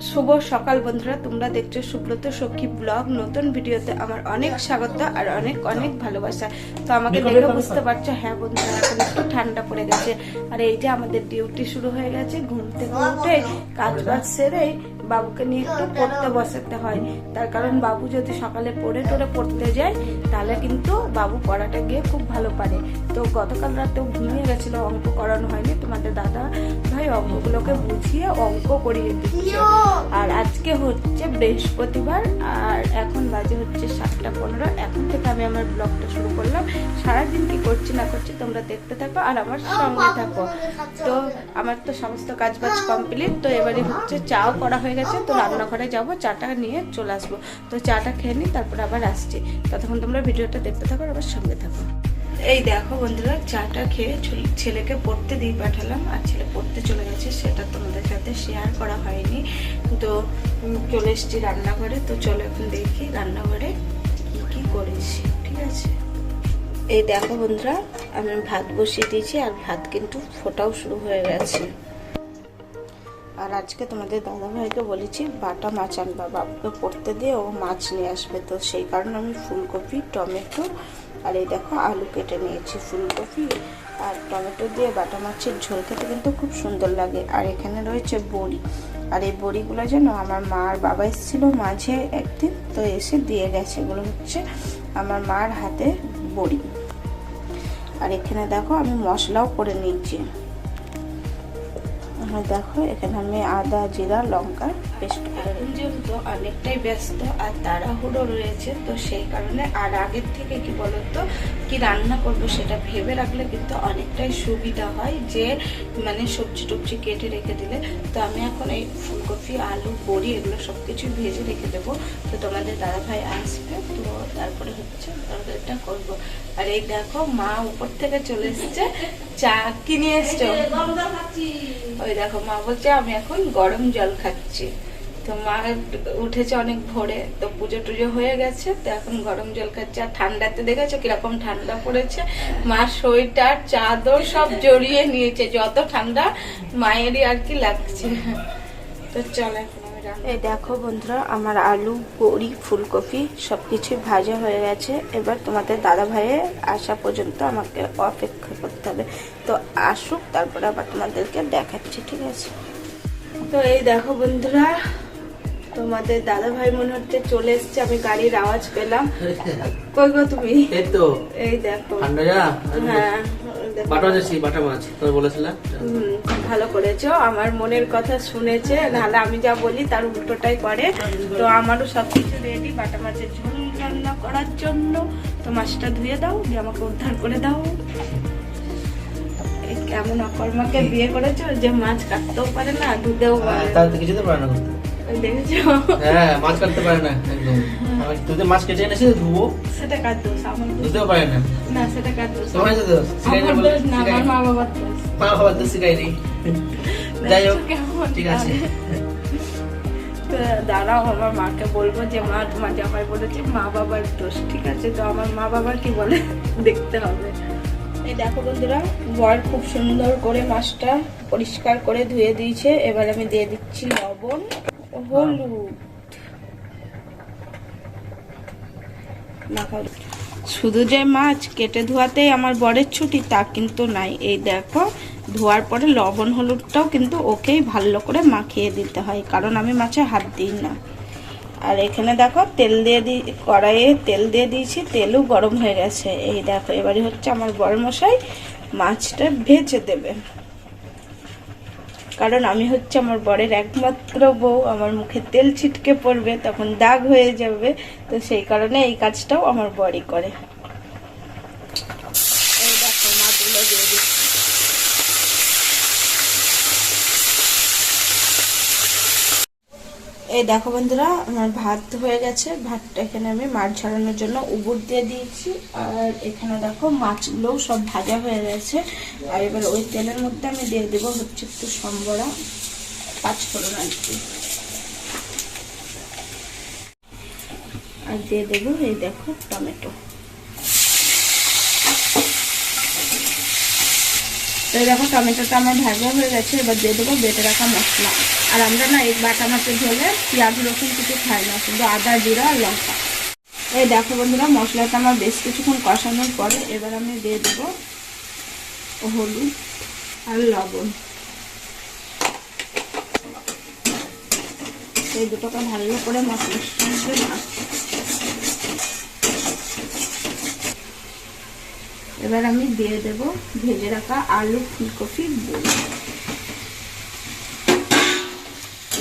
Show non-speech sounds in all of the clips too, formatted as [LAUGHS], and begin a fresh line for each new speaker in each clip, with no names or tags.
শুভ সকাল বন্ধুরা তোমরা দেখছ সুব্রত সখী ব্লগ। নতুন ভিডিওতে আমার অনেক স্বাগত আর অনেক অনেক ভালোবাসা। তো আমাকে দেখে বুঝতে পারছ হ্যাঁ বন্ধুরা এখন একটু ঠান্ডা পড়ে গেছে। আর এই যে আমাদের ডিউটি শুরু হয়ে গেছে ঘুম থেকে উঠে কাজ বাজ সেরে বাবুকে নিয়ে একটু পড়তে বসাতে হয়। তার কারণ বাবু যদি সকালে পড়ে টোরে পড়তে যায় তাহলে কিন্তু বাবু পড়াটা গিয়ে খুব ভালো পারে। তো গতকাল রাতেও ঘুমিয়ে গেছিল অঙ্ক করানো হয়নি। তোমাদের দাদা ভাই অঙ্কগুলোকে বুঝিয়ে অঙ্ক করিয়ে দিচ্ছে। আর আজকে হচ্ছে বৃহস্পতিবার আর এখন বাজে হচ্ছে সাতটা পনেরো। এখন থেকে আমি আমার ব্লগটা শুরু করলাম। সারাদিন কি করছি না করছি তোমরা দেখতে থাকো আর আমার সঙ্গে থাকো। তো আমার তো সমস্ত কাজ বাজ কমপ্লিট। তো এবারে হচ্ছে চাও করা হয়ে গেছে, তো রান্নাঘরে যাব, চাটা নিয়ে চলে আসব। তো চাটা খেয়ে নিই তারপর আবার আসছি। ততক্ষণ তোমরা ভিডিওটা দেখতে থাকো আবার সঙ্গে থাকো। এই দেখো বন্ধুরা, চাটা খেয়ে ছেলে- ছেলেকে পড়তে দিয়ে পাঠালাম আর ছেলে পড়তে চলে গেছে, সেটা তোমাদের সাথে শেয়ার করা হয়নি। তো চলে এসেছি রান্নাঘরে, তো চলো এখন দেখি রান্নাঘরে কি কি করেছি, ঠিক আছে? এই দেখো বন্ধুরা, আমি ভাত বসিয়ে দিয়েছি আর ভাত কিন্তু ফোটাও শুরু হয়ে গেছে। আর আজকে তোমাদের দাদাভাইকে বলেছি বাটা মাছ আনবা, বাবুকে পড়তে দিয়ে ও মাছ নিয়ে আসবে তো। সেই কারণে আমি ফুলকপি, টমেটো আর এই দেখো আলু কেটে নিয়েছি ফুলকপি আর টমেটো দিয়ে বাটা মাছের ঝোল খেতে কিন্তু খুব সুন্দর লাগে। আর এখানে রয়েছে বড়ি। আর এই বড়িগুলো যেন আমার মা আর বাবা এসেছিল মাঝে একদিন, তো এসে দিয়ে গেছে। এগুলো হচ্ছে আমার মার হাতে বড়ি। আর এখানে দেখো আমি মশলাও করে নিয়েছি। আর দেখো, এখানে আমি আদা, জিরা, লঙ্কা পেস্ট করে যেহেতু অনেকটাই ব্যস্ত আর তাড়াহুড়ো রয়েছে, তো সেই কারণে আর আগের থেকে কি বলতো, কি রান্না করব সেটা ভেবে রাখলে কিন্তু অনেকটাই সুবিধা হয় যে মানে সবজি টবজি কেটে রেখে দিলে। তো আমি এখন এই ফুলকপি, আলু, বড়ি এগুলো সব কিছু ভেজে রেখে দেবো। তো তোমাদের দাদা ভাই আসবে, তো তারপরে হচ্ছে তরকারিটা করব। আর এই দেখো মা উপর থেকে চলে এসছে চা কিনে এসছো? ওই দেখো মা বলছে আমি এখন গরম জল খাচ্ছি। তো মা উঠেছে অনেক ভোরে তো পুজো টুজো হয়ে গেছে তো এখন গরম জল খাচ্ছে। আর ঠান্ডাতে দেখেছ কীরকম ঠান্ডা পড়েছে? মা সোয়েটার চাদর সব জড়িয়ে নিয়েছে যত ঠান্ডা মায়েরই আর কি লাগছে। তো চল এখন এই দেখো বন্ধুরা আমার আলু বড়ি ফুলকপি সব কিছু ভাজা হয়ে গেছে। এবার তোমাদের দাদা ভাইয়ের আসা পর্যন্ত আমাকে অপেক্ষা করতে হবে। তো আসুক তারপরে আবার তোমাদেরকে দেখাচ্ছি ঠিক আছে? তো এই দেখো বন্ধুরা তোমাদের দাদা ভাই মনে হচ্ছে চলে এসছে আমি গাড়ির আওয়াজ পেলাম। [LAUGHS] কই গো তুমি?
এই তো।
এই দেখো। হ্যাঁ।
বাটা মাছ
ভালো করেছ। আমার মনের কথা শুনেছে নাহলে আমি যা বলি তার উল্টোটাই করে। তো আমারও সবকিছু রেডি বাটা মাছের ঝোল রান্না করার জন্য। তো মাছটা ধুয়ে দাও দিয়ে আমাকে উদ্ধার করে দাও। কেমন অকর্মাকে বিয়ে করেছ যে মাছ কাটতেও পারে না ধুতেও পারে
তার কিছু তো পারে না।
দেখেছ?
হ্যাঁ মাছ কাটতে পারে না একদম। তুই মাছ কেটে এনেছি ধুবো
সেটা কার দোষ আমার দোষ
ধুতেও পারে না?
না সেটা কার দোষ
তোমার দোষ
আমার দোষ না আমার মা বাবার দোষ
মা বাবার নেই। যাই হোক ঠিক আছে।
তো দাঁড়াও আমার মাকে বলব যে মা তোমার জামাই বলেছে মা বাবার দোষ ঠিক আছে? তো আমার মা বাবা কি বলে? [LAUGHS] দেখতে হবে। এই দেখো বন্ধুরা বর খুব সুন্দর করে মাছটা পরিষ্কার করে ধুয়ে দিয়েছে। এবার আমি দিয়ে দিচ্ছি লবণ হলুদ। শুধু যে মাছ কেটে ধোয়াতেই আমার বরের ছুটি, তা কিন্তু নাই। এই দেখো, ধোয়ার পরে লবণ হলুদটাও কিন্তু ওকেই ভালো করে মাখিয়ে দিতে হয়, কারণ আমি মাছে হাত দিই না। আর এখানে দেখো, তেল দিয়ে দিই কড়াইয়ে তেল দিয়ে দিয়েছি, তেলও গরম হয়ে গেছে। এই দেখো, এবারে হচ্ছে আমার বড় মশাই মাছটা ভেজে দেবে। কারণ আমি হচ্ছে আমার বরের একমাত্র বউ, আমার মুখে তেল ছিটকে পড়বে, তখন দাগ হয়ে যাবে, তো সেই কারণে এই কাজটাও আমার বরই করে এই দেখো মাছগুলো দিয়ে দিচ্ছি এই দেখো বন্ধুরা, আমার ভাত হয়ে গেছে। ভাতটা এখানে আমি মাছ ঝরানোর জন্য উবুর দিয়ে দিয়েছি। আর এখানে দেখো মাছগুলোও সব ভাজা হয়ে গেছে। আর এবার ওই তেলের মধ্যে আমি দিয়ে দেবো হচ্ছে একটু সম্বরা পাঁচ ফোড়ন আর কি। আর দিয়ে দেবো এই দেখো টমেটো। তো দেখো টমেটোটা আমার ভাজা হয়ে গেছে, এবার দিয়ে দেবো বেটে রাখা মশলা। আর আমরা না এই বাটা মাছের ঝোলে পেঁয়াজ, রসুন কিছু খাই না, শুধু আদা, জিরা আর লঙ্কা। এই দেখো বন্ধুরা, মশলাটা আমার বেশ কিছুক্ষণ কষানোর পরে এবার আমি দিয়ে দেবো হলুদ আর লবণ। এই দুটোকে ভালো করে সঙ্গে মাখবো। এবার আমি দিয়ে দেব ভেজে রাখা আলু ফুলকপির বড়ি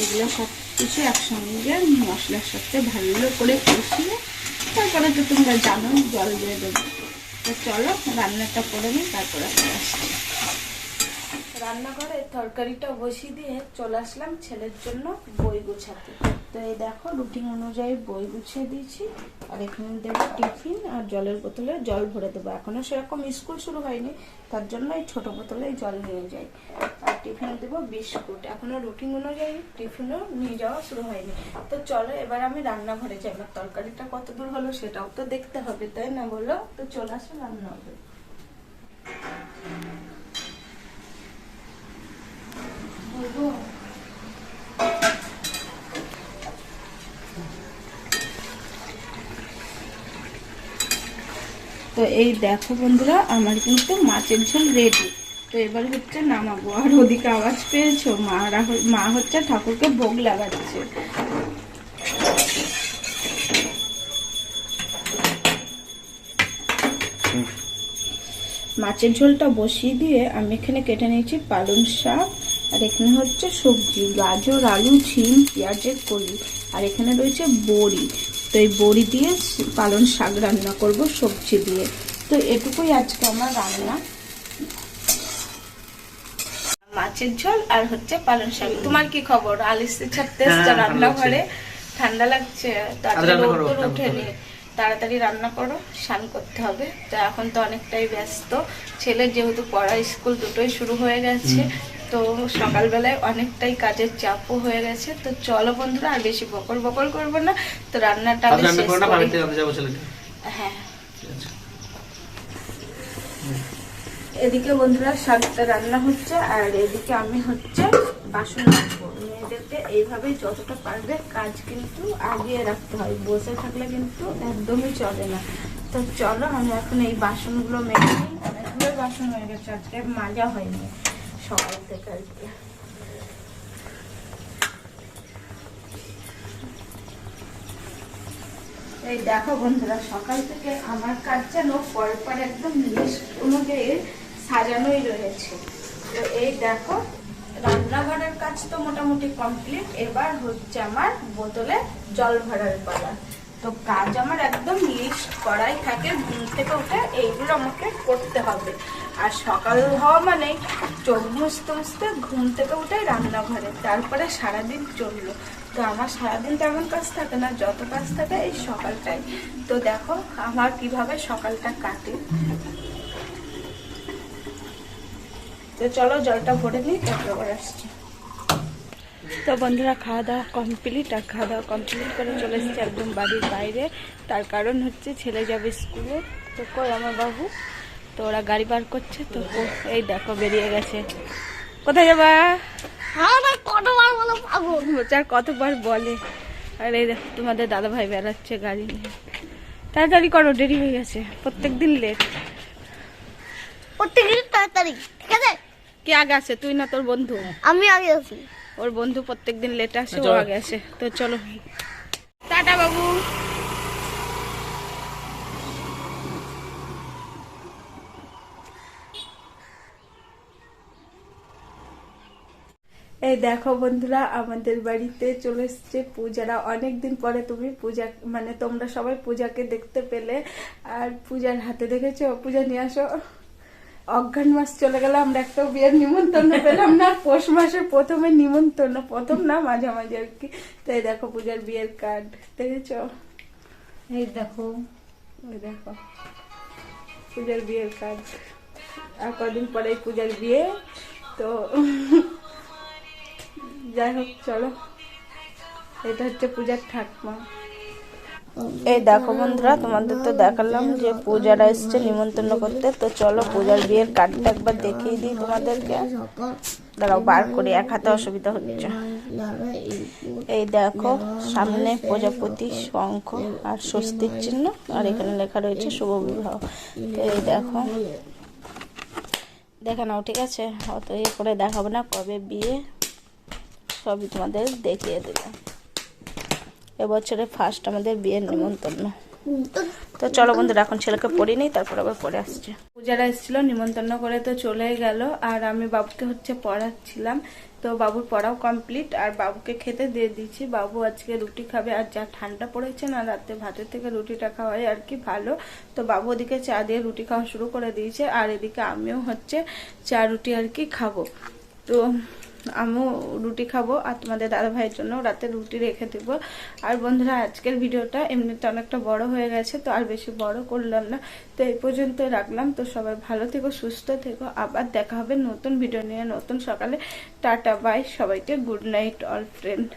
এগুলো সব কিছু একসঙ্গে মশলার সাথে ভালো করে কষিয়ে তারপরে তো তোমরা জানো, জল দিয়ে দেবো। তো চলো রান্নাটা করে নিই, তারপরে রান্নাঘরে তরকারিটা বসিয়ে দিয়ে চলে আসলাম ছেলের জন্য বই গুছাতে। তো এই দেখো, রুটিন অনুযায়ী বই গুছিয়ে দিয়েছি। আর এখানে দেবো টিফিন আর জলের বোতলে জল ভরে দেবো। এখনও সেরকম স্কুল শুরু হয়নি, তার জন্য এই ছোটো বোতলে জল নিয়ে যাই। আর টিফিনে দেবো বিস্কুট। এখনও রুটিন অনুযায়ী টিফিনও নিয়ে যাওয়া শুরু হয়নি। তো চলো, এবার আমি রান্নাঘরে যাই। আমার তরকারিটা কত দূর হলো সেটাও তো দেখতে হবে, তাই না বলো? তো চলে আসো রান্না হবে বলব? তো এই দেখো বন্ধুরা, আমার কিন্তু মাছের ঝোল রেডি তো এবার হচ্ছে নামাবো। আর ওদিকে আওয়াজ পেয়েছ? মা হচ্ছে ঠাকুরকে ভোগ লাগাচ্ছে। মাছের ঝোলটা বসিয়ে দিয়ে আমি এখানে কেটে নিয়েছি পালং শাক। আর এখানে হচ্ছে সবজি, গাজর, আলু ছিম পেঁয়াজের কলি। আর এখানে রয়েছে বড়ি। তো এই বড়ি দিয়ে স- পালং শাক রান্না করব সবজি দিয়ে। তো এটুকুই আজকে আমার রান্না। মাছের ঝোল আর হচ্ছে পালং শাক। তোমার কি খবর? আলিসি ছাড়তে
হ্যাঁ,
ঠান্ডা লাগছে?
রান্না করো, রান্না
ওঠেনি
করো।
তাড়াতাড়ি রান্না করো স্নান করতে হবে। তো এখন তো অনেকটাই ব্যস্ত। ছেলের যেহেতু পড়া স্কুল দুটোই শুরু হয়ে গেছে। তো সকালবেলায় অনেকটাই কাজের চাপও হয়ে গেছে। তো চলো বন্ধুরা আর বেশি বকর বকর করব না। তো রান্নাটা হ্যাঁ। এদিকে বন্ধুরা শাকটা রান্না হচ্ছে আর এদিকে আমি হচ্ছে বাসন রাখব মেয়েদেরকে এইভাবেই যতটা পারবে কাজ কিন্তু আগিয়ে রাখতে হয়। বসে থাকলে কিন্তু একদমই চলে না। তো চলো আমি এখন এই বাসনগুলো নিই। অনেকগুলো বাসন হয়ে গেছে আজকে মাজা হয়নি। সকাল থেকে এই দেখো বন্ধুরা, সকাল থেকে আমার কাজ যেন পরপর একদম সাজানোই রয়েছে। তো এই দেখো, রান্নাঘরের কাজ তো মোটামুটি কমপ্লিট এবার হচ্ছে আমার বোতলে জল ভরার পালা। তো কাজ আমার একদম লিস্ট করাই থাকে, ঘুম থেকে উঠে এইগুলো আমাকে করতে হবে। আর সকাল হওয়া মানে চোখ মুছতে মুছতে ঘুম থেকে উঠে রান্নাঘরে। তারপরে সারাদিন চলল। তো আমার সারাদিন তেমন কাজ থাকে না, যত কাজ থাকে এই সকালটাই। তো দেখো আমার কীভাবে সকালটা কাটে। তো চলো জলটা ভরে নিই, তারপর আসছি। তো বন্ধুরা, খাওয়া দাওয়া কমপ্লিট আর খাওয়া দাওয়া কমপ্লিট করে চলে এসেছি একদম বাড়ির বাইরে। তার কারণ হচ্ছে ছেলে যাবে স্কুলে। তো কই আমার বাবু? তো ওরা গাড়ি বার করছে তো ও এই দেখো বেরিয়ে গেছে। কোথায় যাবা?
আমার কতবার বলো পাগল?
আর কতবার বলে। আর এই দেখো তোমাদের দাদা ভাই বেড়াচ্ছে গাড়ি নিয়ে। তাড়াতাড়ি করো দেরি হয়ে গেছে। প্রত্যেক দিন লেট
প্রত্যেক দিন তাড়াতাড়ি ঠিক আছে?
কে আগে আসে? তুই না তোর বন্ধু?
আমি আগে আছি
ওর বন্ধু প্রত্যেকদিন লেট আসে ও
চলো।
আগে আসে। তো চলো। টাটা বাবু। এই দেখো বন্ধুরা আমাদের বাড়িতে চলে এসছে পূজারা। অনেক দিন পরে তুমি পূজা মানে তোমরা সবাই পূজাকে দেখতে পেলে। আর পূজার হাতে দেখেছ? পূজা নিয়ে আসো। অজ্ঞান মাস চলে গেল আমরা একটা বিয়ের নিমন্ত্রণ পেলাম না। পৌষ মাসের প্রথমে নিমন্ত্রণ প্রথম না মাঝামাঝি আর কি। তাই দেখো পূজার বিয়ের কার্ড দেখেছ? এই দেখো। ওই দেখো পূজার বিয়ের কার্ড আর কদিন পরেই পূজার বিয়ে তো যাই হোক চলো। এটা হচ্ছে পূজার ঠাকমা। এই দেখো বন্ধুরা, তোমাদের তো দেখালাম যে পূজারা এসছে নিমন্ত্রণ করতে। তো চলো পূজার বিয়ের কার্ডটা একবার দেখিয়ে দিই তোমাদেরকে। দাঁড়াও, বার করে, এক হাতে অসুবিধা হচ্ছে। এই দেখো, সামনে প্রজাপতি, শঙ্খ আর স্বস্তির চিহ্ন, আর এখানে লেখা রয়েছে শুভ বিবাহ। তো এই দেখো। দেখে নাও, ঠিক আছে? অত ইয়ে করে দেখাবো না কবে বিয়ে। সবই তোমাদের দেখিয়ে দেবো এবছরে ফার্স্ট আমাদের বিয়ের নিমন্ত্রণ। তো চলো বন্ধুরা, এখন ছেলেকে পড়ি নেই, তারপর আবার পরে আসছে। পূজারা এসেছিল, নিমন্ত্রণ করে তো চলে গেল। আর আমি বাবুকে হচ্ছে পড়াচ্ছিলাম। তো বাবুর পড়াও কমপ্লিট আর বাবুকে খেতে দিয়ে দিয়েছি। বাবু আজকে রুটি খাবে, আর যা ঠান্ডা পড়েছে না, রাতে ভাতের থেকে রুটিটা খাওয়াই আর কি ভালো। তো বাবু ওদিকে চা দিয়ে রুটি খাওয়া শুরু করে দিয়েছে, আর এদিকে আমিও হচ্ছে চা রুটি আর কি খাব। তো আমিও রুটি খাব আর তোমাদের দাদা ভাইয়ের জন্য রাতে রুটি রেখে দেব। আর বন্ধুরা, আজকের ভিডিওটা এমনিতে অনেকটা বড় হয়ে গেছে, তো আর বেশি বড় করলাম না। তো এই পর্যন্ত রাখলাম। তো সবাই ভালো থেকো, সুস্থ থেকো। আবার দেখা হবে নতুন ভিডিও নিয়ে, নতুন সকালে। টাটা বাই সবাইকে গুড নাইট অল ফ্রেন্ড